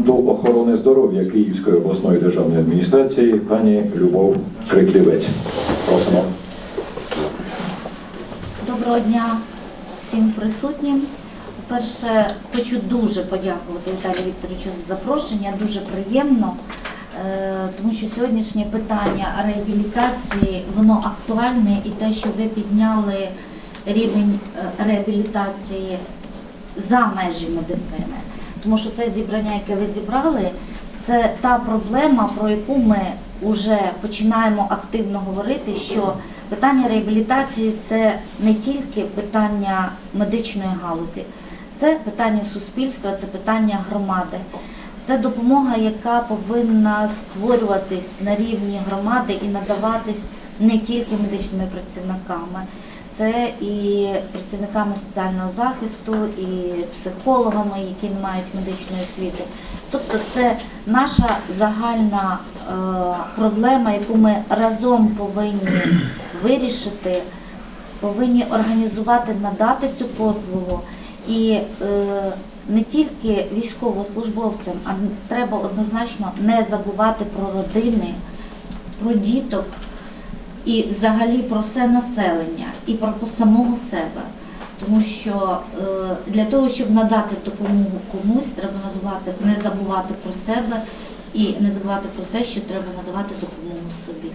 До охорони здоров'я Київської обласної державної адміністрації пані Любов Криклівець. Просимо. Доброго дня всім присутнім. По-перше, хочу дуже подякувати Віталію Вікторовичу за запрошення. Дуже приємно, е, тому що сьогоднішнє питання реабілітації воно актуальне і те, що ви підняли рівень е, реабілітації за межі медицини. Тому що це зібрання, яке ви зібрали, це та проблема, про яку ми вже починаємо активно говорити, що питання реабілітації це не тільки питання медичної галузі, це питання суспільства, це питання громади. Це допомога, яка повинна створюватись на рівні громади і надаватись не тільки медичними працівниками, це і працівниками соціального захисту, і психологами, які не мають медичної освіти. Тобто це наша загальна е, проблема, яку ми разом повинні вирішити, повинні організувати, надати цю послугу. І е, не тільки військовослужбовцям, а треба однозначно не забувати про родини, про діток і взагалі про все населення і про самого себе. Тому що е, для того, щоб надати допомогу комусь, треба називати, не забувати про себе і не забувати про те, що треба надавати допомогу собі.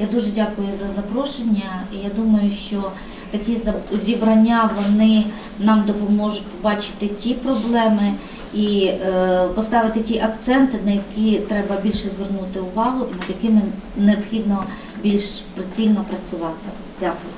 Я дуже дякую за запрошення, і я думаю, що такі зібрання вони нам допоможуть побачити ті проблеми і е, поставити ті акценти, на які треба більше звернути увагу, і над якими необхідно більш прицільно працювати. Дякую.